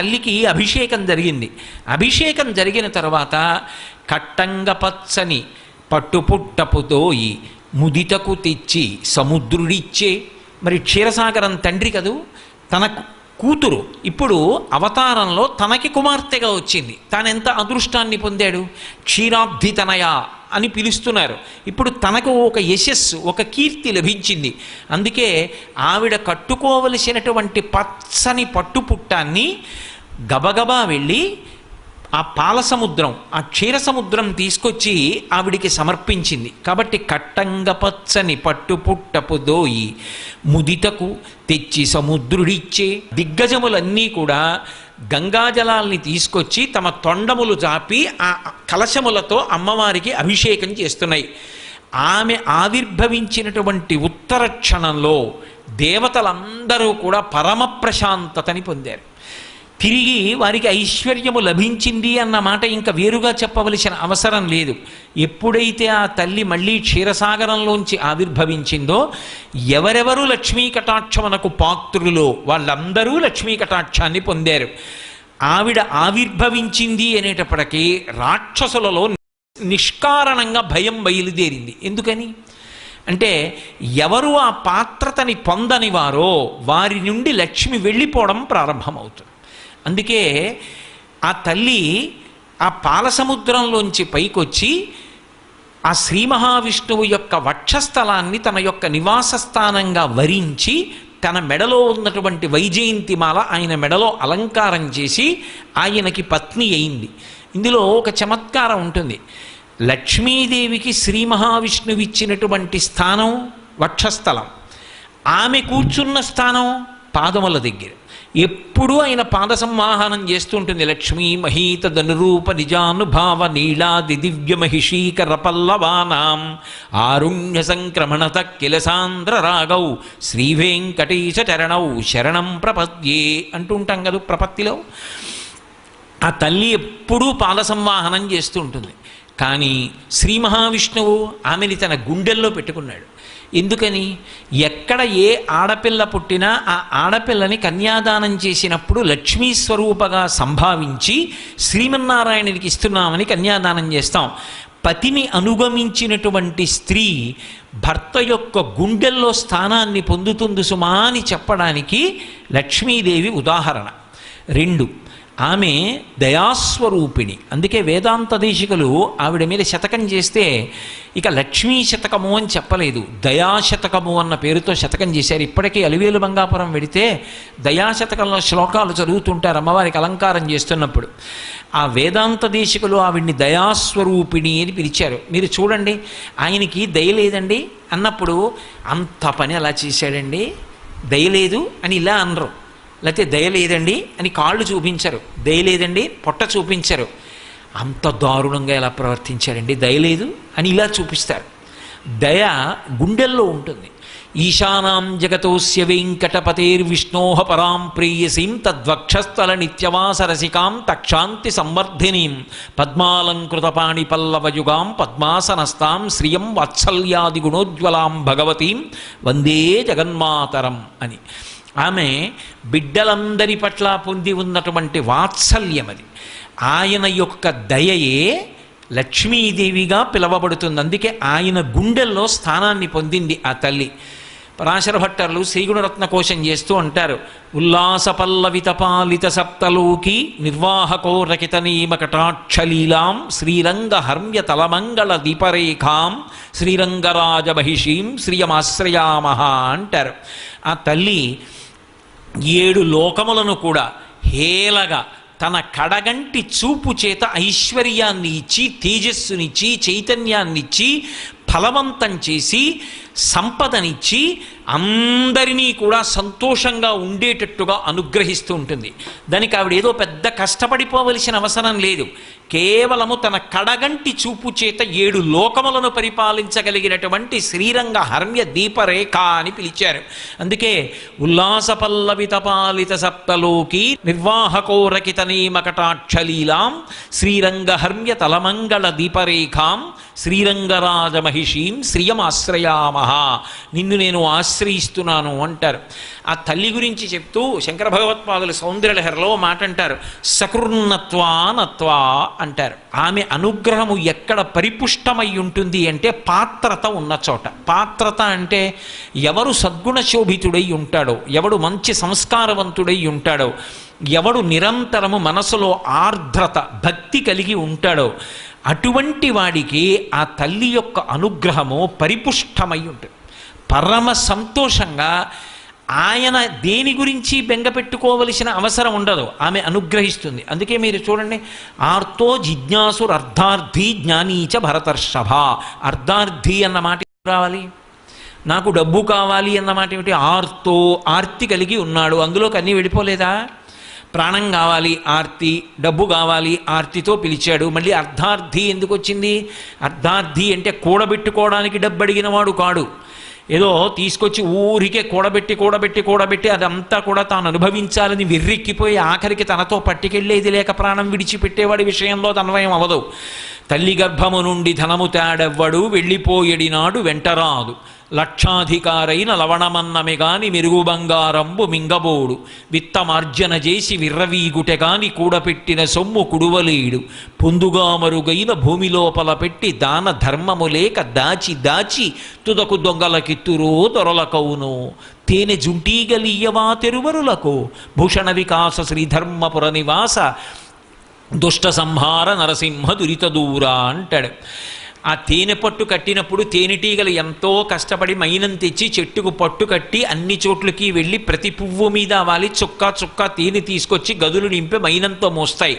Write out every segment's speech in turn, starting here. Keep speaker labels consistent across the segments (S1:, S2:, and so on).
S1: తల్లికి అభిషేకం జరిగింది. అభిషేకం జరిగిన తర్వాత కట్టంగ పచ్చని పట్టుపుట్టపుతోయి ముదితకు తెచ్చి సముద్రుడిచ్చే. మరి క్షీరసాగరం తండ్రి కదూ? తన కూతురు. ఇప్పుడు అవతారంలో తనకి కుమార్తెగా వచ్చింది. తానెంత అదృష్టాన్ని పొందాడు? క్షీరాబ్ధితనయ అని పిలుస్తున్నారు. ఇప్పుడు తనకు ఒక యశస్సు ఒక కీర్తి లభించింది. అందుకే ఆవిడ కట్టుకోవలసినటువంటి పచ్చని పట్టుపుట్టాన్ని గబగబా వెళ్ళి ఆ పాల సముద్రం ఆ క్షీర సముద్రం తీసుకొచ్చి ఆవిడికి సమర్పించింది. కాబట్టి కట్టంగ పచ్చని పట్టుపుట్టపు దోయి ముదితకు తెచ్చి సముద్రుడిచ్చే దిగ్గజములన్నీ కూడా గంగాజలాల్ని తీసుకొచ్చి తమ తొండములు జాపి ఆ కలశములతో అమ్మవారికి అభిషేకం చేస్తున్నాయి. ఆమె ఆవిర్భవించినటువంటి ఉత్తర క్షణంలో దేవతలందరూ కూడా పరమ ప్రశాంతతని పొందారు. తిరిగి వారికి ఐశ్వర్యము లభించింది అన్న మాట ఇంకా వేరుగా చెప్పవలసిన అవసరం లేదు. ఎప్పుడైతే ఆ తల్లి మళ్ళీ క్షీరసాగరంలోంచి ఆవిర్భవించిందో ఎవరెవరు లక్ష్మీ కటాక్షమునకు పాత్రులో వాళ్ళందరూ లక్ష్మీ కటాక్షాన్ని పొందారు. ఆవిడ ఆవిర్భవించింది అనేటప్పటికీ రాక్షసులలో నిష్కారణంగా భయం బయలుదేరింది. ఎందుకని? అంటే ఎవరు ఆ పాత్రతని పొందని వారో వారి నుండి లక్ష్మి వెళ్ళిపోవడం ప్రారంభమవుతుంది. అందుకే ఆ తల్లి ఆ పాలసముద్రంలోంచి పైకొచ్చి ఆ శ్రీ మహావిష్ణువు యొక్క వక్షస్థలాన్ని తన యొక్క నివాస స్థానంగా వరించి తన మెడలో ఉన్నటువంటి వైజయంతిమాల ఆయన మెడలో అలంకారం చేసి ఆయనకి పత్ని అయింది. ఇందులో ఒక చమత్కారం ఉంటుంది. లక్ష్మీదేవికి శ్రీ మహావిష్ణువు ఇచ్చినటువంటి స్థానం వక్షస్థలం. ఆమె కూర్చున్న స్థానం పాదముల దగ్గర. ఎప్పుడూ ఆయన పాద సంవాహనం చేస్తుంటుంది. లక్ష్మీ మహీత ధనురూప నిజానుభావ నీళాది దివ్య మహిషీకర పల్లవానాం. ఆరుణ్య సంక్రమణత కిలసాంద్ర రాగౌ శ్రీవేంకటేశ చరణౌ. శరణం ప్రపద్యే అంటుంటాం కదా ప్రపత్తిలో. ఆ తల్లి ఎప్పుడూ పాద సంవాహనం చేస్తూ ఉంటుంది కానీ శ్రీ మహావిష్ణువు ఆమెని తన గుండెల్లో పెట్టుకున్నాడు. ఎందుకని? ఎక్కడ ఏ ఆడపిల్ల పుట్టినా ఆ ఆడపిల్లని కన్యాదానం చేసినప్పుడు లక్ష్మీ స్వరూపగా సంభావించి శ్రీమన్నారాయణునికి ఇస్తున్నామని కన్యాదానం చేస్తాం. పతిని అనుగమించినటువంటి స్త్రీ భర్త యొక్క గుండెల్లో స్థానాన్ని పొందుతుంది సుమా అని చెప్పడానికి లక్ష్మీదేవి ఉదాహరణ. రెండు ఆమె దయాస్వరూపిణి. అందుకే వేదాంత దేశికులు ఆవిడ మీద శతకం చేస్తే ఇక లక్ష్మీ శతకము అని చెప్పలేదు. దయాశతకము అన్న పేరుతో శతకం చేశారు. ఇప్పటికీ అలివేలు బంగాపురం వెడితే దయాశతకంలో శ్లోకాలు చదువుతుంటారు అమ్మవారికి అలంకారం చేస్తున్నప్పుడు. ఆ వేదాంత దేశికులు ఆవిడ్ని దయాస్వరూపిణి అని పిలిచారు. మీరు చూడండి ఆయనకి దయ లేదండి అన్నప్పుడు అంత పని అలా చేశాడండి దయ లేదు అని ఇలా అనరు. లేకపోతే దయ లేదండి అని కాళ్ళు చూపించరు. దయలేదండి పొట్ట చూపించరు. అంత దారుణంగా ఎలా ప్రవర్తించారండి దయలేదు అని ఇలా చూపిస్తారు. దయ గుండెల్లో ఉంటుంది. ఈశానాం జగతోస్య వెంకటపతేర్విష్ణోహ పరాం ప్రేయసీం తద్వక్షస్థల నిత్యవాసరసికాం తక్షాంతి సంవర్ధినీం పద్మాలంకృతపాణి పల్లవయుగాం పద్మాసనస్తాం శ్రియం వాత్సల్యాది గుణోజ్వలాం భగవతీం వందే జగన్మాతరం అని. ఆమె బిడ్డలందరి పట్ల పొంది ఉన్నటువంటి వాత్సల్యం అది ఆయన యొక్క దయయే లక్ష్మీదేవిగా పిలవబడుతుంది. అందుకే ఆయన గుండెల్లో స్థానాన్ని పొందింది ఆ తల్లి. పరాశర భట్టర్లు శ్రీగుణరత్న కోశం చేస్తూ అంటారు ఉల్లాస పల్లవిత పాలిత సప్తలోకి నిర్వాహకో రకిత నీమకటాక్షలీలాం శ్రీరంగ హర్మ్య తలమంగళ దీపరేఖాం శ్రీరంగరాజ మహిషీం శ్రీయమాశ్రయామహ అంటారు. ఆ తల్లి ఏడు లోకములను కూడా హేలగా తన కడగంటి చూపు చేత ఐశ్వర్యాన్ని ఇచ్చి తేజస్సునిచ్చి చైతన్యాన్నిచ్చి ఫలవంతం చేసి సంపదనిచ్చి అందరినీ కూడా సంతోషంగా ఉండేటట్టుగా అనుగ్రహిస్తూ ఉంటుంది. దానికి ఆవిడ ఏదో పెద్ద కష్టపడిపోవలసిన అవసరం లేదు. కేవలము తన కడగంటి చూపు చేత ఏడు లోకములను పరిపాలించగలిగినటువంటి శ్రీరంగ హర్మ్య దీపరేఖ అని పిలిచారు. అందుకే ఉల్లాస పల్లవిత పాలిత సప్తలోకి నిర్వాహకోరకిత నీమకటాక్షలీలాం శ్రీరంగ హర్మ్య తలమంగళ దీపరేఖాం శ్రీరంగరాజ మహిషీం శ్రియమాశ్రయామహ నిన్ను నేను ఆశ్రయ ఆశ్రయిస్తున్నాను అంటారు. ఆ తల్లి గురించి చెప్తూ శంకర భగవత్పాదులు సౌందర్యలహరిలో మాట అంటారు. సకృన్నత్వా నత్వా అంటారు. ఆమె అనుగ్రహము ఎక్కడ పరిపుష్టమై ఉంటుంది అంటే పాత్రత ఉన్న చోట. పాత్రత అంటే ఎవరు సద్గుణ శోభితుడై ఉంటాడో ఎవడు మంచి సంస్కారవంతుడై ఉంటాడో ఎవడు నిరంతరము మనసులో ఆర్ద్రత భక్తి కలిగి ఉంటాడో అటువంటి వాడికి ఆ తల్లి యొక్క అనుగ్రహము పరిపుష్టమై ఉంటుంది. పరమ సంతోషంగా ఆయన దేని గురించి బెంగపెట్టుకోవలసిన అవసరం ఉండదు. ఆమె అనుగ్రహిస్తుంది. అందుకే మీరు చూడండి ఆర్తో జిజ్ఞాసుర్ అర్ధార్థి జ్ఞానీచ భరతర్షభ. అర్ధార్థి అన్న మాట రావాలి? నాకు డబ్బు కావాలి అన్న మాట ఏమిటి? ఆర్తో ఆర్తి కలిగి ఉన్నాడు. అందులోకి అన్నీ వెళ్ళిపోలేదా? ప్రాణం కావాలి ఆర్తి డబ్బు కావాలి ఆర్తితో పిలిచాడు. మళ్ళీ అర్ధార్థి ఎందుకు వచ్చింది? అర్ధార్థి అంటే కూడబెట్టుకోవడానికి డబ్బు అడిగినవాడు కాడు. ఏదో తీసుకొచ్చి ఊరికే కూడబెట్టి కూడబెట్టి కూడబెట్టి అదంతా కూడా తాను అనుభవించాలని వెర్రెక్కిపోయి ఆఖరికి తనతో పట్టుకెళ్ళేది లేక ప్రాణం విడిచిపెట్టేవాడి విషయంలో తన్వయం అవదు. తల్లి గర్భము నుండి ధనము తేడెవ్వడు వెళ్ళిపోయేడినాడు వెంటరాదు. లక్షాధికారైన లవణమన్నమె గాని మెరుగు బంగారంబు మింగబోడు. విత్తమార్జన చేసి విర్రవీగుటె గాని కూడపెట్టిన సొమ్ము కుడువలేడు. పొందుగా మరుగైన భూమి లోపల పెట్టి దాన ధర్మము లేక దాచి దాచి తుదకు దొంగలకిత్తురో దొరలకవును. తేనె జుంటీగలియవా తెరువరులకు? భూషణ వికాస శ్రీధర్మపుర నివాస దుష్ట సంహార నరసింహ దురిత దూరా అంటాడు. ఆ తేనె పట్టు కట్టినప్పుడు తేనెటీగలు ఎంతో కష్టపడి మైనం తెచ్చి చెట్టుకు పట్టు కట్టి అన్ని చోట్లకి వెళ్ళి ప్రతి పువ్వు మీద వాలి చుక్క చుక్క తేనె తీసుకొచ్చి గదులు నింపి మైనంతో మోస్తాయి.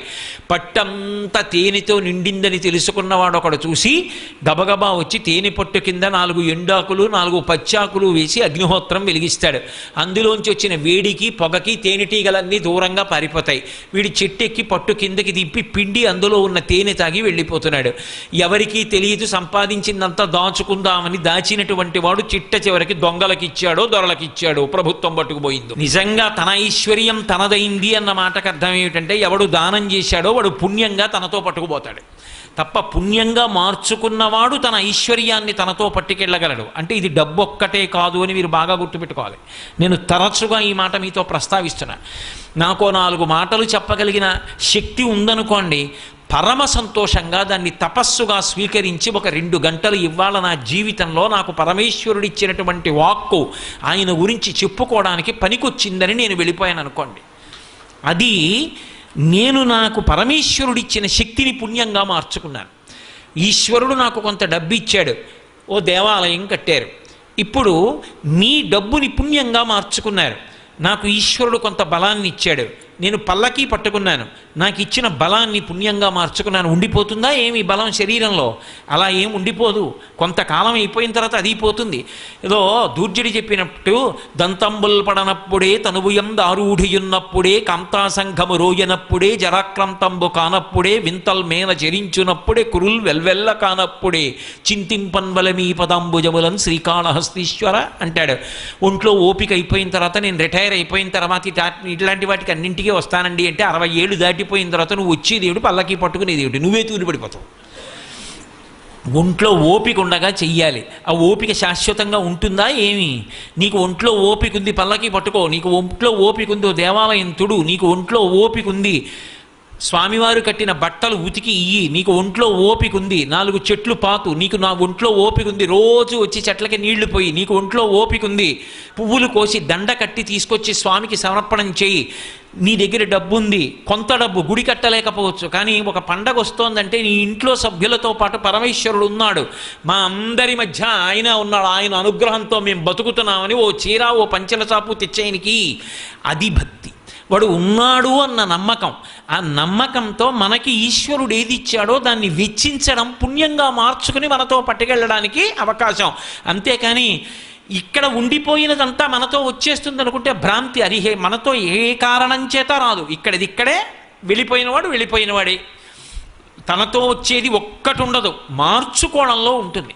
S1: పట్టంతా తేనెతో నిండిందని తెలుసుకున్నవాడు ఒకడు చూసి గబగబా వచ్చి తేనె పట్టు కింద నాలుగు ఎండాకులు నాలుగు పచ్చాకులు వేసి అగ్నిహోత్రం వెలిగిస్తాడు. అందులోంచి వచ్చిన వేడికి పొగకి తేనెటీగలన్నీ దూరంగా పారిపోతాయి. వీడి చెట్టెక్కి పట్టు కిందకి దింపి పిండి అందులో ఉన్న తేనె తాగి వెళ్ళిపోతున్నాడు. ఎవరికీ తెలియదు సంపాదించిందంతా దాచుకుందామని దాచినటువంటి వాడు చిట్ట చివరికి దొంగలకి ఇచ్చాడో దొరలకి ఇచ్చాడో ప్రభుత్వం పట్టుకుపోయిందో. నిజంగా తన ఐశ్వర్యం తనదైంది అన్న మాటకు అర్థం ఏమిటంటే ఎవడు దానం చేశాడో వాడు పుణ్యంగా తనతో పట్టుకుపోతాడు. తప్ప పుణ్యంగా మార్చుకున్నవాడు తన ఐశ్వర్యాన్ని తనతో పట్టుకెళ్ళగలడు. అంటే ఇది డబ్బు ఒక్కటే కాదు అని మీరు బాగా గుర్తుపెట్టుకోవాలి. నేను తరచుగా ఈ మాట మీతో ప్రస్తావిస్తున్నా. నాకో నాలుగు మాటలు చెప్పగలిగిన శక్తి ఉందనుకోండి పరమ సంతోషంగా దాన్ని తపస్సుగా స్వీకరించి ఒక రెండు గంటలు ఇవ్వాల నా జీవితంలో నాకు పరమేశ్వరుడు ఇచ్చినటువంటి వాక్కు ఆయన గురించి చెప్పుకోవడానికి పనికొచ్చిందని నేను వెళ్ళిపోయాను అనుకోండి. అది నేను నాకు పరమేశ్వరుడిచ్చిన శక్తిని పుణ్యంగా మార్చుకున్నాను. ఈశ్వరుడు నాకు కొంత డబ్బు ఇచ్చాడు. ఓ దేవాలయం కట్టారు. ఇప్పుడు మీ డబ్బుని పుణ్యంగా మార్చుకున్నారు. నాకు ఈశ్వరుడు కొంత బలాన్ని ఇచ్చాడు. నేను పల్లకి పట్టుకున్నాను. నాకు ఇచ్చిన బలాన్ని పుణ్యంగా మార్చుకున్నాను. ఉండిపోతుందా ఏమి బలం శరీరంలో? అలా ఏం ఉండిపోదు. కొంతకాలం అయిపోయిన తర్వాత అది పోతుంది. ఏదో దూర్జుడి చెప్పినట్టు దంతంబుల్ పడనప్పుడే తనుభుయం దారూఢియున్నప్పుడే కాంతాసంఘము రోయనప్పుడే జరాక్రంతంబు కానప్పుడే వింతల్ మేన జరించునప్పుడే కురుల్ వెల్వెల్ల కానప్పుడే చింతింపన్వలమీ పదాంబుజములం శ్రీకాళహస్తీశ్వర అంటాడు. ఒంట్లో ఓపిక అయిపోయిన తర్వాత నేను రిటైర్ అయిపోయిన తర్వాత ఇట్లాంటి వాటికి అన్నింటికి వస్తానండి అంటే అరవై ఏళ్ళు దాటిపోయిన తర్వాత నువ్వు వచ్చి దేవుడు పల్లకి పట్టుకునేది నువ్వే తూలి పడిపోతావు ఒంట్లో ఓపిక ఉండగా చెయ్యాలి. ఆ ఓపిక శాశ్వతంగా ఉంటుందా ఏమి? నీకు ఒంట్లో ఓపిక ఉంది పల్లకి పట్టుకో. నీకు ఒంట్లో ఓపిక ఉందో దేవాలయం తుడు. నీకు ఒంట్లో ఓపిక ఉంది. స్వామివారు కట్టిన బట్టలు ఉతికి ఇయ్యి నీకు ఒంట్లో ఓపిక ఉంది. నాలుగు చెట్లు పాతు నీకు నా ఒంట్లో ఓపిక ఉంది. రోజు వచ్చి చెట్లకి నీళ్ళు పోయి నీకు ఒంట్లో ఓపిక ఉంది. పువ్వులు కోసి దండ కట్టి తీసుకొచ్చి స్వామికి సమర్పణం చేయి. నీ దగ్గర డబ్బు ఉంది. కొంత డబ్బు గుడి కట్టలేకపోవచ్చు. కానీ ఒక పండగ వస్తోందంటే నీ ఇంట్లో సభ్యులతో పాటు పరమేశ్వరుడు ఉన్నాడు. మా అందరి మధ్య ఆయన ఉన్నాడు. ఆయన అనుగ్రహంతో మేము బతుకుతున్నామని ఓ చీర ఓ పంచల చాపు తెచ్చేయనికి అది భక్తి వాడు ఉన్నాడు అన్న నమ్మకం. ఆ నమ్మకంతో మనకి ఈశ్వరుడు ఏది ఇచ్చాడో దాన్ని వెచ్చించడం పుణ్యంగా మార్చుకుని మనతో పట్టుకెళ్ళడానికి అవకాశం. అంతేకాని ఇక్కడ ఉండిపోయినదంతా మనతో వచ్చేస్తుంది అనుకుంటే భ్రాంతి అరిహే మనతో ఏ కారణం చేత రాదు. ఇక్కడిది ఇక్కడే వెళ్ళిపోయినవాడు వెళ్ళిపోయినవాడే. తనతో వచ్చేది ఒక్కటి ఉండదు మార్చుకోవడంలో ఉంటుంది.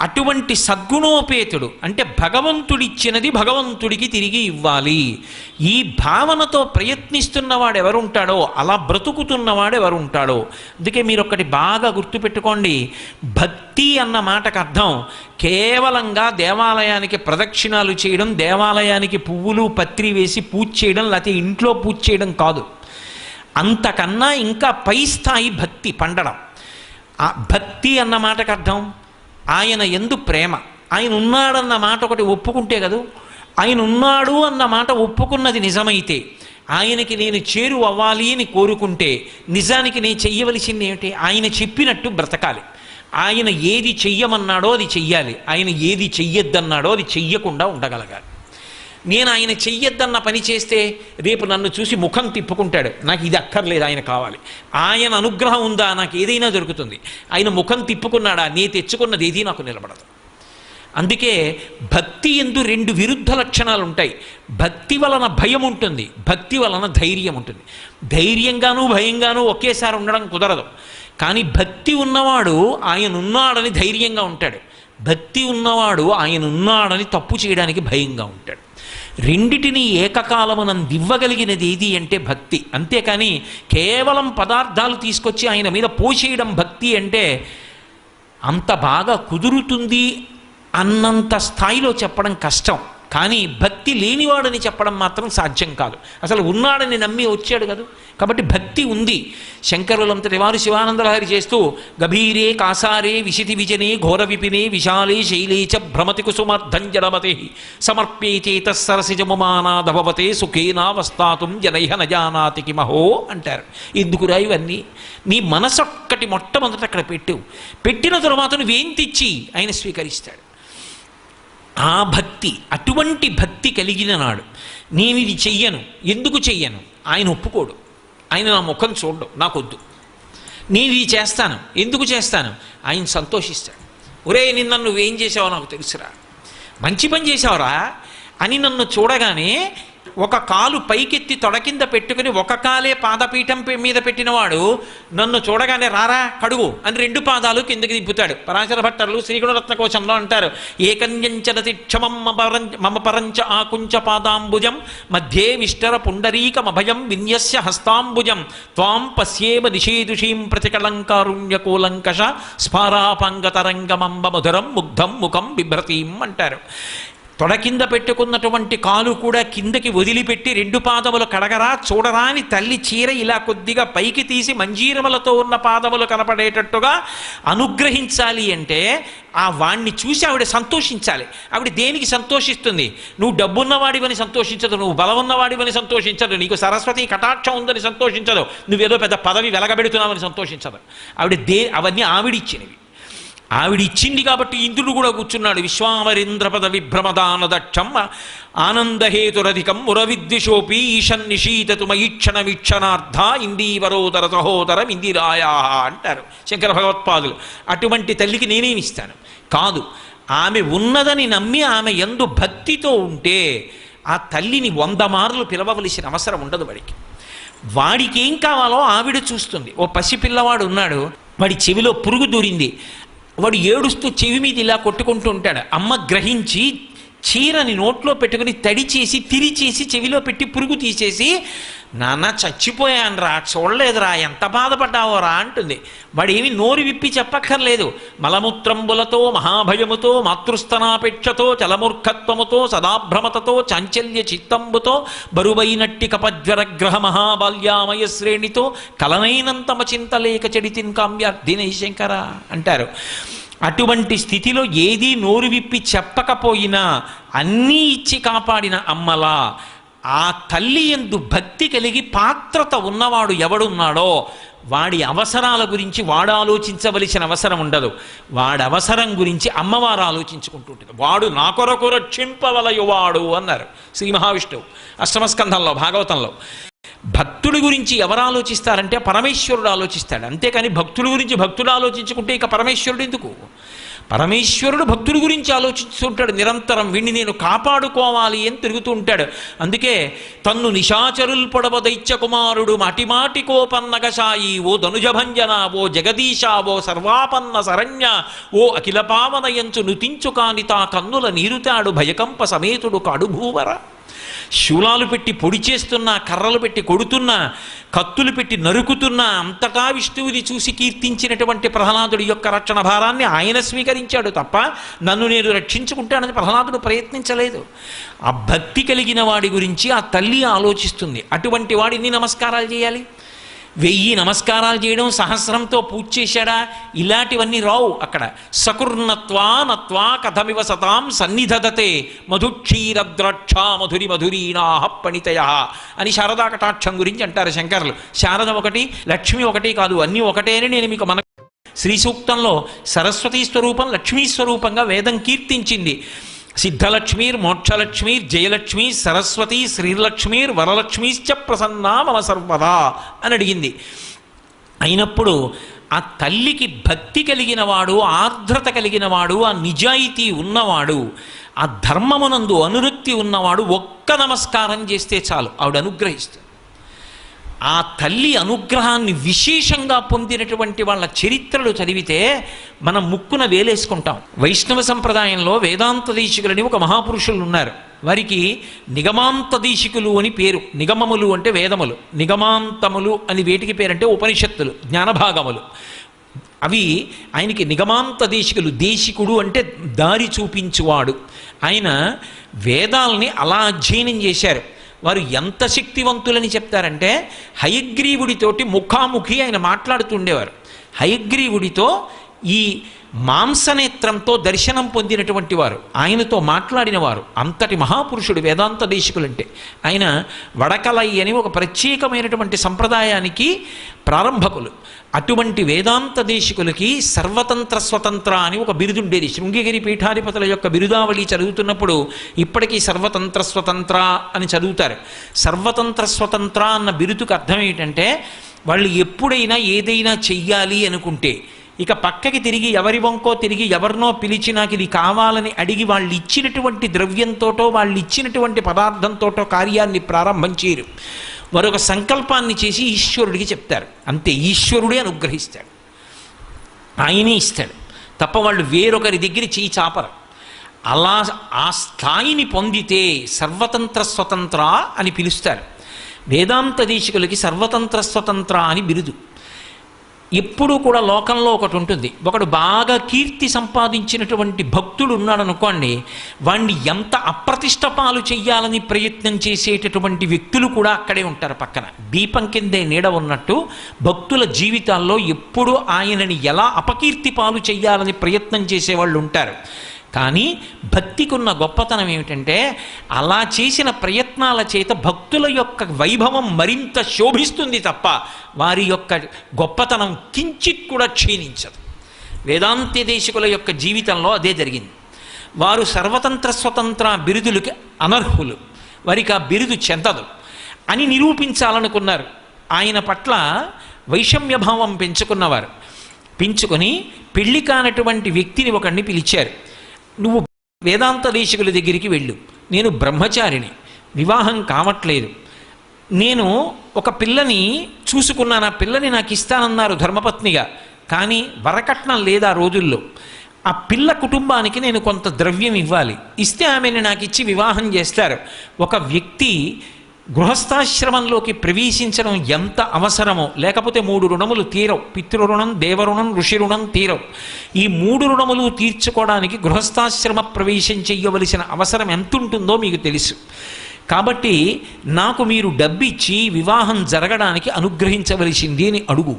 S1: అటువంటి సద్గుణోపేతుడు అంటే భగవంతుడిచ్చినది భగవంతుడికి తిరిగి ఇవ్వాలి. ఈ భావనతో ప్రయత్నిస్తున్నవాడు ఎవరుంటాడో అలా బ్రతుకుతున్నవాడు ఎవరుంటాడో అందుకే మీరు ఒక్కటి బాగా గుర్తుపెట్టుకోండి. భక్తి అన్న మాటకు అర్థం కేవలంగా దేవాలయానికి ప్రదక్షిణాలు చేయడం దేవాలయానికి పువ్వులు పత్రి వేసి పూజ చేయడం లేకపోతే ఇంట్లో పూజ చేయడం కాదు. అంతకన్నా ఇంకా పై స్థాయి భక్తి పండడం. ఆ భక్తి అన్న మాటకు అర్థం ఆయన ఎందు ప్రేమ. ఆయన ఉన్నాడన్న మాట ఒకటి ఒప్పుకుంటే కదూ? ఆయన ఉన్నాడు అన్న మాట ఒప్పుకున్నది నిజమైతే ఆయనకి నేను చేరు అవ్వాలి అని కోరుకుంటే నిజానికి నేను చెయ్యవలసింది ఏమిటి? ఆయన చెప్పినట్టు బ్రతకాలి. ఆయన ఏది చెయ్యమన్నాడో అది చెయ్యాలి. ఆయన ఏది చెయ్యొద్దన్నాడో అది చెయ్యకుండా ఉండగలగాలి. నేను ఆయన చెయ్యొద్దన్న పని చేస్తే రేపు నన్ను చూసి ముఖం తిప్పుకుంటాడు. నాకు ఇది అక్కర్లేదు ఆయన కావాలి. ఆయన అనుగ్రహం ఉందా? నాకు ఏదైనా దొరుకుతుంది. ఆయన ముఖం తిప్పుకున్నాడా? నీ తెచ్చుకున్నది ఏది నాకు నిలబడదు. అందుకే భక్తి ఎందు రెండు విరుద్ధ లక్షణాలు ఉంటాయి. భక్తి వలన భయం ఉంటుంది భక్తి వలన ధైర్యం ఉంటుంది. ధైర్యంగాను భయంగాను ఒకేసారి ఉండడం కుదరదు. కానీ భక్తి ఉన్నవాడు ఆయన ఉన్నాడని ధైర్యంగా ఉంటాడు. భక్తి ఉన్నవాడు ఆయన ఉన్నాడని తప్పు చేయడానికి భయంగా ఉంటాడు. రెండిటిని ఏకకాలమునం దివ్వగలిగినది ఏది అంటే భక్తి. అంతేకాని కేవలం పదార్థాలు తీసుకొచ్చి ఆయన మీద పోసేయడం భక్తి అంటే అంత బాగా కుదురుతుంది అన్నంత స్థాయిలో చెప్పడం కష్టం. కానీ భక్తి లేనివాడని చెప్పడం మాత్రం సాధ్యం కాదు. అసలు ఉన్నాడని నమ్మి వచ్చాడు కదా? కాబట్టి భక్తి ఉంది. శంకరులంతటి వారు శివానందలహరి చేస్తూ గభీరే కాసారే విశితి విజనే ఘోర విపినే విశాలే శైలే చ భ్రమతి కుసుమర్ధంజడమతే సమర్ప్యేచేత సరసిజముమానాధవతే సుఖేనావస్థాతుం జనైహ నజానాతి కిమహో అంటారు. ఎందుకురా ఇవన్నీ? నీ మనసొక్కటి మొట్టమొదట అక్కడ పెట్టు. పెట్టిన తర్వాత నువ్వేం తెచ్చి? ఆయన స్వీకరిస్తాడు. ఆ భక్తి అటువంటి భక్తి కలిగిన నాడు నేను ఇది చెయ్యను ఎందుకు చెయ్యను? ఆయన ఒప్పుకోడు. ఆయన నా ముఖం చూడడం నాకొద్దు. నేను ఇది చేస్తాను ఎందుకు చేస్తాను? ఆయన సంతోషిస్తాడు. ఒరే నిన్న నువ్వేం చేసావో నాకు తెలుసురా. మంచి పని చేసావురా అని నన్ను చూడగానే ఒక కాలు పైకెత్తి తొడ కింద పెట్టుకుని ఒక కాలే పాదపీఠం మీద పెట్టినవాడు నన్ను చూడగానే రారా కడుగు అని రెండు పాదాలు కిందకి దింపుతాడు. పరాశర భట్టర్లు శ్రీగుణరత్న కోశంలో అంటారు ఏకంజంచరతి క్షమం మపరం- మమ పరంచ ఆకుంచ పాదాంబుజం మధ్యే విష్టర పుండరీకమభయం విన్యస్య హస్తాంబుజం త్వాం పశ్యేమ నిషేదుషీం ప్రతికళంకారుణ్యకూలంకష స్ఫారాపంగతరంగమంబ మధురం ముగ్ధం ముఖం బిభ్రతీం అంటారు. తొడ కింద పెట్టుకున్నటువంటి కాలు కూడా కిందకి వదిలిపెట్టి రెండు పాదములు కడగరా చూడరా అని తల్లి చీర ఇలా కొద్దిగా పైకి తీసి మంజీరములతో ఉన్న పాదములు కనపడేటట్టుగా అనుగ్రహించాలి అంటే ఆ వాణ్ణి చూసి ఆవిడ సంతోషించాలి. ఆవిడ దేనికి సంతోషిస్తుంది? నువ్వు డబ్బున్నవాడివని సంతోషించదు నువ్వు బలమున్నవాడివని సంతోషించదు నీకు సరస్వతి కటాక్షం ఉందని సంతోషించదు నువ్వేదో పెద్ద పదవి వెలగబెడుతున్నావని సంతోషించదు. ఆవిడ దే అవన్నీ ఆవిడిచ్చినవి. ఆవిడిచ్చింది కాబట్టి ఇంద్రుడు కూడా కూర్చున్నాడు. విశ్వామరేంద్రపద పద విభ్రమదాన దక్షం ఆనందహేతురధికం మురవిద్విషోపి ఈశన్ నిశీతతు మయీక్షణ వీక్షణార్థ ఇందీవరోదర సహోదరం ఇందిరాయా అంటారు శంకర భగవత్పాదులు. అటువంటి తల్లికి నేనేమిస్తాను కాదు ఆమె ఉన్నదని నమ్మి ఆమె ఎందు భక్తితో ఉంటే ఆ తల్లిని వంద మార్లు పిలవవలసిన అవసరం ఉండదు వాడికి. వాడికి ఏం కావాలో ఆవిడ చూస్తుంది. ఓ పసిపిల్లవాడు ఉన్నాడు. వాడి చెవిలో పురుగు దూరింది. వాడు ఏడుస్తూ చెవి మీద ఇలా కొట్టుకుంటూ ఉంటాడు. అమ్మ గ్రహించి చీరని నోట్లో పెట్టుకుని తడి చేసి తిరిచేసి చెవిలో పెట్టి పురుగు తీసేసి నాన్న చచ్చిపోయాను రా చూడలేదురా ఎంత బాధపడ్డావోరా అంటుంది. వాడు ఏమి నోరు విప్పి చెప్పక్కర్లేదు. మలమూత్రంబులతో మహాభయముతో మాతృస్తనాపేక్షతో చలమూర్ఖత్వముతో సదాభ్రమతతో చాంచల్య చిత్తంబుతో బరువైనట్టి కపజ్వరగ్రహ మహాబాల్యామయ శ్రేణితో కలనైనంతమ చింతలేక చెడితిన్ కామ్యార్థినై శంకర అంటారు. అటువంటి స్థితిలో ఏదీ నోరు విప్పి చెప్పకపోయినా అన్నీ ఇచ్చి కాపాడిన అమ్మలా ఆ తల్లి ఎందు భక్తి కలిగి పాత్రత ఉన్నవాడు ఎవడున్నాడో వాడి అవసరాల గురించి వాడు ఆలోచించవలసిన అవసరం ఉండదు. వాడి అవసరం గురించి అమ్మవారు ఆలోచించుకుంటుంటుంది. వాడు నా కొరకు రక్షింపవలయువాడు అన్నారు శ్రీ మహావిష్ణువు. అష్టమస్కంధంలో భాగవతంలో. భక్తుడి గురించి ఎవరు ఆలోచిస్తారంటే పరమేశ్వరుడు ఆలోచిస్తాడు. అంతేకాని భక్తుడి గురించి భక్తుడు ఆలోచించుకుంటే ఇక పరమేశ్వరుడు ఎందుకు? పరమేశ్వరుడు భక్తుడి గురించి ఆలోచిస్తుంటాడు. నిరంతరం వీణ్ణి నేను కాపాడుకోవాలి అని తిరుగుతూ ఉంటాడు. అందుకే తన్ను నిశాచరుల్ పొడవ దైత్య కుమారుడు మాటిమాటి కోపన్నగశాయి ఓ ధనుజభంజన ఓ జగదీశ ఓ సర్వాపన్న శరణ్య ఓ అఖిల పావనయంచు నుతించు కాని తా కన్నుల నీరుతాడు భయకంప సమేతుడు కడుభూవర. శూలాలు పెట్టి పొడి చేస్తున్నా కర్రలు పెట్టి కొడుతున్నా కత్తులు పెట్టి నరుకుతున్న అంతటా విష్ణువుని చూసి కీర్తించినటువంటి ప్రహ్లాదుడి యొక్క రక్షణ భారాన్ని ఆయన స్వీకరించాడు తప్ప నన్ను నేను రక్షించుకుంటానని ప్రహ్లాదుడు ప్రయత్నించలేదు. ఆ భక్తి కలిగిన వాడి గురించి ఆ తల్లి ఆలోచిస్తుంది. అటువంటి వాడిని నమస్కారాలు చేయాలి? వెయ్యి నమస్కారాలు చేయడం సహస్రంతో పూజ చేశాడా? ఇలాంటివన్నీ రావు అక్కడ. సకుర్ణత్వా నత్వా కథమివ సతాం సన్నిధదతే మధుక్షీరద్రాక్ష మధురి మధురీనాహ పణితయ అని శారదా కటాక్షం గురించి అంటారు శంకర్లు. శారద ఒకటి లక్ష్మి ఒకటి కాదు అన్నీ ఒకటే అని నేను మీకు మన శ్రీ సూక్తంలో సరస్వతీ స్వరూపం లక్ష్మీ స్వరూపంగా వేదం కీర్తించింది. సిద్ధలక్ష్మీర్ మోక్షలక్ష్మీర్ జయలక్ష్మి సరస్వతి శ్రీలక్ష్మీర్ వరలక్ష్మీశ్చ ప్రసన్నా మమ సర్వదా అని అడిగింది. అయినప్పుడు ఆ తల్లికి భక్తి కలిగిన వాడు ఆర్ద్రత కలిగిన వాడు ఆ నిజాయితీ ఉన్నవాడు ఆ ధర్మమునందు అనురక్తి ఉన్నవాడు ఒక్క నమస్కారం చేస్తే చాలు ఆవిడ అనుగ్రహిస్తుంది. ఆ తల్లి అనుగ్రహాన్ని విశేషంగా పొందినటువంటి వాళ్ళ చరిత్రలు చదివితే మనం ముక్కున వేలేసుకుంటాం. వైష్ణవ సంప్రదాయంలో వేదాంత దేశికులని ఒక మహాపురుషులు ఉన్నారు. వారికి నిగమాంత దేశికులు అని పేరు. నిగమములు అంటే వేదములు. నిగమాంతములు అని వేటికి పేరంటే ఉపనిషత్తులు జ్ఞానభాగములు. అవి ఆయనకి నిగమాంత దేశికులు దేశికుడు అంటే దారి చూపించువాడు. ఆయన వేదాల్ని అలా అధ్యయనం చేశారు. వారు ఎంత శక్తివంతులని చెప్తారంటే హయగ్రీవుడితోటి ముఖాముఖి ఆయన మాట్లాడుతుండేవారు హయగ్రీవుడితో ఈ మాంసనేత్రంతో దర్శనం పొందినటువంటి వారు ఆయనతో మాట్లాడిన వారు అంతటి మహాపురుషుడు వేదాంత దేశికులంటే ఆయన వడకలై అని ఒక ప్రత్యేకమైనటువంటి సంప్రదాయానికి ప్రారంభకులు. అటువంటి వేదాంత దేశికులకి సర్వతంత్ర స్వతంత్ర అని ఒక బిరుదుండేది శృంగగిరి పీఠాధిపతుల యొక్క బిరుదావళి చదువుతున్నప్పుడు ఇప్పటికీ సర్వతంత్ర స్వతంత్ర అని చదువుతారు. సర్వతంత్ర స్వతంత్ర అన్న బిరుదుకు అర్థం ఏంటంటే వాళ్ళు ఎప్పుడైనా ఏదైనా చెయ్యాలి అనుకుంటే ఇక పక్కకి తిరిగి ఎవరి వంకో తిరిగి ఎవరినో పిలిచి నాకు ఇది కావాలని అడిగి వాళ్ళు ఇచ్చినటువంటి ద్రవ్యంతోటో వాళ్ళు ఇచ్చినటువంటి పదార్థంతోటో కార్యాన్ని ప్రారంభం చేయరు. మరొక సంకల్పాన్ని చేసి ఈశ్వరుడికి చెప్తారు. అంతే ఈశ్వరుడే అనుగ్రహిస్తాడు. ఆయనే ఇస్తాడు. తప్ప వాళ్ళు వేరొకరి దగ్గర చేయి చాపరు. అలా ఆ స్థాయిని పొందితే సర్వతంత్ర స్వతంత్ర అని పిలుస్తారు. వేదాంత దేశికులకి సర్వతంత్ర స్వతంత్ర అని బిరుదు. ఎప్పుడూ కూడా లోకంలో ఒకటి ఉంటుంది. ఒకడు బాగా కీర్తి సంపాదించినటువంటి భక్తుడు ఉన్నాడనుకోండి వాణ్ణి ఎంత అప్రతిష్ట పాలు చెయ్యాలని ప్రయత్నం చేసేటటువంటి వ్యక్తులు కూడా అక్కడే ఉంటారు పక్కన. దీపం కిందే నీడ ఉన్నట్టు భక్తుల జీవితాల్లో ఎప్పుడూ ఆయనని ఎలా అపకీర్తి పాలు చెయ్యాలని ప్రయత్నం చేసేవాళ్ళు ఉంటారు. కానీ భక్తికున్న గొప్పతనం ఏమిటంటే అలా చేసిన ప్రయత్నాల చేత భక్తుల యొక్క వైభవం మరింత శోభిస్తుంది తప్ప వారి యొక్క గొప్పతనం కించిత్ కూడా క్షీణించదు. వేదాంత్య దేశికుల యొక్క జీవితంలో అదే జరిగింది. వారు సర్వతంత్ర స్వతంత్ర బిరుదులకి అనర్హులు. వారికి ఆ బిరుదు చెందదు అని నిరూపించాలనుకున్నారు. ఆయన పట్ల వైషమ్యభావం పెంచుకున్నవారు. పెంచుకొని పెళ్ళి కానటువంటి వ్యక్తిని ఒకడిని పిలిచారు. నువ్వు వేదాంత దేశికుల దగ్గరికి వెళ్ళు. నేను బ్రహ్మచారిని. వివాహం కావట్లేదు. నేను ఒక పిల్లని చూసుకున్నాను. ఆ పిల్లని నాకు ఇస్తానన్నారు ధర్మపత్నిగా. కానీ వరకట్నం లేదు ఆ రోజుల్లో. ఆ పిల్ల కుటుంబానికి నేను కొంత ద్రవ్యం ఇవ్వాలి. ఇస్తే ఆమెను నాకు ఇచ్చి వివాహం చేస్తారు. ఒక వ్యక్తి గృహస్థాశ్రమంలోకి ప్రవేశించడం ఎంత అవసరమో లేకపోతే మూడు రుణములు తీరవు. పితృరుణం దేవరుణం ఋషి రుణం తీరవు. ఈ మూడు రుణములు తీర్చుకోవడానికి గృహస్థాశ్రమ ప్రవేశం చెయ్యవలసిన అవసరం ఎంత ఉంటుందో మీకు తెలుసు. కాబట్టి నాకు మీరు డబ్బిచ్చి వివాహం జరగడానికి అనుగ్రహించవలసింది అని అడుగు.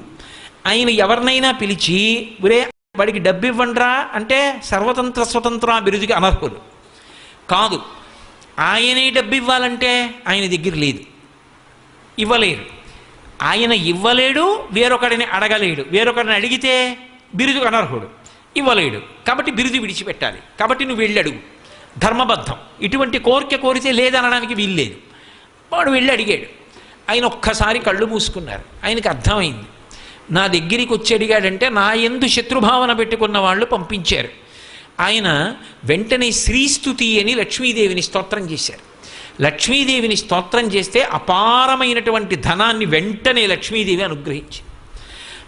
S1: ఆయన ఎవరినైనా పిలిచి ఒరే వాడికి డబ్బు ఇవ్వండిరా అంటే సర్వతంత్ర స్వతంత్ర బిరుదుకి అనర్హులు కాదు. ఆయనే డబ్బు ఇవ్వాలంటే ఆయన దగ్గర లేదు. ఇవ్వలేరు ఆయన ఇవ్వలేడు వేరొకడిని అడగలేడు. వేరొకడిని అడిగితే బిరుదు అనర్హుడు. ఇవ్వలేడు. కాబట్టి బిరుదు విడిచిపెట్టాలి. కాబట్టి నువ్వు వెళ్ళి అడుగు ధర్మబద్ధం. ఇటువంటి కోరిక కోరితే లేదనడానికి వీల్లేదు. వాడు వెళ్ళి అడిగాడు. ఆయన ఒక్కసారి కళ్ళు మూసుకున్నారు. ఆయనకు అర్థమైంది. నా దగ్గరికి వచ్చి అడిగాడంటే నా ఎందు శత్రుభావన పెట్టుకున్న వాళ్ళు పంపించారు. ఆయన వెంటనే శ్రీస్తుతి అని లక్ష్మీదేవిని స్తోత్రం చేశారు. లక్ష్మీదేవిని స్తోత్రం చేస్తే అపారమైనటువంటి ధనాన్ని వెంటనే లక్ష్మీదేవి అనుగ్రహించింది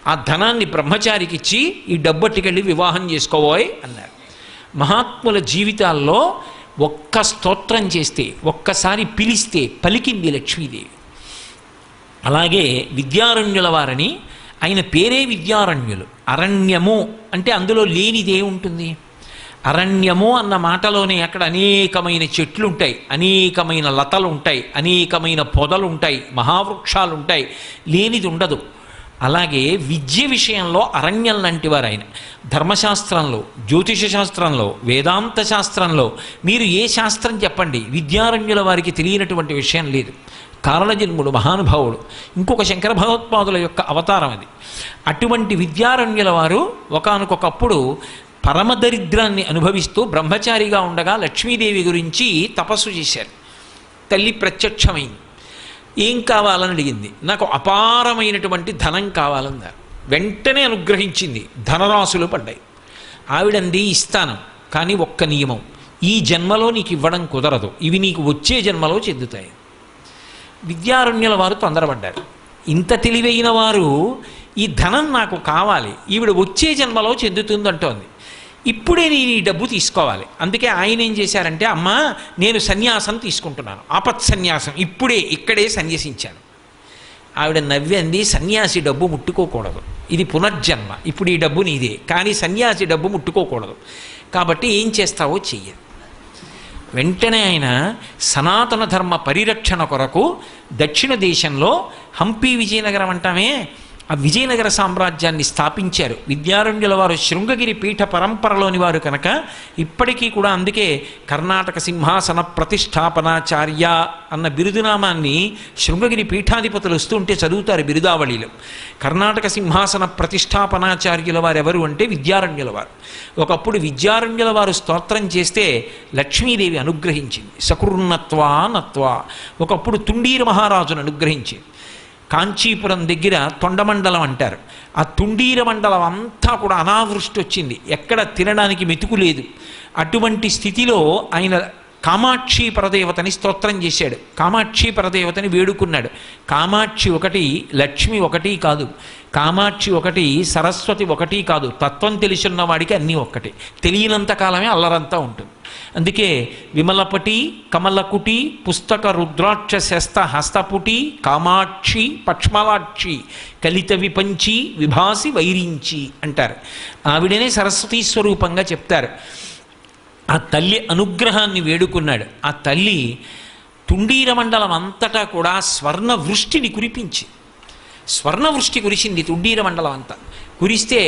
S1: ఆ ధనాన్ని బ్రహ్మచారికి ఇచ్చి ఈ డబ్బట్టుకెళ్ళి వివాహం చేసుకోబోయ్ అన్నారు. మహాత్ముల జీవితాల్లో ఒక్క స్తోత్రం చేస్తే ఒక్కసారి పిలిస్తే పలికింది లక్ష్మీదేవి. అలాగే విద్యారణ్యుల వారని ఆయన పేరే విద్యారణ్యులు. అరణ్యము అంటే అందులో లేనిదే ఉంటుంది. అరణ్యము అన్న మాటలోనే అక్కడ అనేకమైన చెట్లు ఉంటాయి అనేకమైన లతలు ఉంటాయి అనేకమైన పొదలు ఉంటాయి మహావృక్షాలు ఉంటాయి లేనిది ఉండదు అలాగే విద్య విషయంలో అరణ్యం లాంటి వారు ఆయన ధర్మశాస్త్రంలో జ్యోతిష శాస్త్రంలో వేదాంత శాస్త్రంలో మీరు ఏ శాస్త్రం చెప్పండి విద్యారణ్యుల వారికి తెలియనటువంటి విషయం లేదు. కారణజన్ముడు మహానుభావుడు. ఇంకొక శంకర భగవత్పాదుల యొక్క అవతారం అది. అటువంటి విద్యారణ్యుల వారు ఒకనకొకప్పుడు పరమదరిద్రాన్ని అనుభవిస్తూ బ్రహ్మచారిగా ఉండగా లక్ష్మీదేవి గురించి తపస్సు చేశారు. తల్లి ప్రత్యక్షమైంది. ఏం కావాలని అడిగింది. నాకు అపారమైనటువంటి ధనం కావాలన్నారు. వెంటనే అనుగ్రహించింది. ధనరాశులు పడ్డాయి. ఆవిడంది ఇస్తాను కానీ ఒక్క నియమం. ఈ జన్మలో నీకు ఇవ్వడం కుదరదు. ఇవి నీకు వచ్చే జన్మలో చెందుతాయి. విద్యారణ్యుల వారు తొందరపడ్డారు. ఇంత తెలివైన వారు ఈ ధనం నాకు కావాలి. ఈవిడ వచ్చే జన్మలో చెందుతుందంటోంది. ఇప్పుడే నేను ఈ డబ్బు తీసుకోవాలి. అందుకే ఆయన ఏం చేశారంటే అమ్మా నేను సన్యాసం తీసుకుంటున్నాను. ఆపత్ సన్యాసం. ఇప్పుడే ఇక్కడే సన్యసించాను. ఆవిడ నవ్వింది సన్యాసి డబ్బు ముట్టుకోకూడదు. ఇది పునర్జన్మ. ఇప్పుడు ఈ డబ్బు నీదే. కానీ సన్యాసి డబ్బు ముట్టుకోకూడదు. కాబట్టి ఏం చేస్తావో చెయ్యదు వెంటనే ఆయన సనాతన ధర్మ పరిరక్షణ కొరకు దక్షిణ దేశంలో హంపి విజయనగరం అంటామే ఆ విజయనగర సామ్రాజ్యాన్ని స్థాపించారు. విద్యారణ్యుల వారు శృంగగిరి పీఠ పరంపరలోని వారు కనుక ఇప్పటికీ కూడా అందుకే కర్ణాటక సింహాసన ప్రతిష్టాపనాచార్య అన్న బిరుదునామాన్ని శృంగగిరి పీఠాధిపతులు వస్తుంటే చదువుతారు బిరుదావళిలో. కర్ణాటక సింహాసన ప్రతిష్టాపనాచార్యుల వారు ఎవరు అంటే విద్యారణ్యుల వారు. ఒకప్పుడు విద్యారణ్యుల వారు స్తోత్రం చేస్తే లక్ష్మీదేవి అనుగ్రహించింది. సకృన్నత్వా నత్వా ఒకప్పుడు తుండీర మహారాజును అనుగ్రహించింది. కాంచీపురం దగ్గర తొండమండలం అంటారు. ఆ తుండీర మండలం అంతా కూడా అనావృష్టి వచ్చింది. ఎక్కడ తినడానికి మెతుకు లేదు. అటువంటి స్థితిలో ఆయన కామాక్షి పరదేవతని స్తోత్రం చేశాడు. కామాక్షి పరదేవతని వేడుకున్నాడు. కామాక్షి ఒకటి లక్ష్మి ఒకటి కాదు. కామాక్షి ఒకటి సరస్వతి ఒకటి కాదు. తత్వం తెలిసిన వాడికి అన్నీ ఒక్కటి. తెలియనంత కాలమే అల్లరంతా ఉంటుంది. అందుకే విమలపటి కమలకుటి పుస్తక రుద్రాక్ష శస్త హస్తపుటి కామాక్షి పక్ష్మలాక్షి కలిత విపంచి విభాసి వైరించి అంటారు. ఆవిడనే సరస్వతీ స్వరూపంగా చెప్తారు. ఆ తల్లి అనుగ్రహాన్ని వేడుకున్నాడు. ఆ తల్లి తుండీర మండలం అంతటా కూడా స్వర్ణ వృష్టిని కురిపించి స్వర్ణ వృష్టి కురిసింది తుండీర మండలం అంతా. కురిస్తే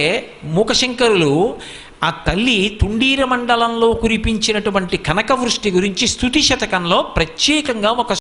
S1: మూకశంకరులు ఆ తల్లి తుండీర మండలంలో కురిపించినటువంటి కనక వృష్టి గురించి స్థుతి శతకంలో ప్రత్యేకంగా ఒక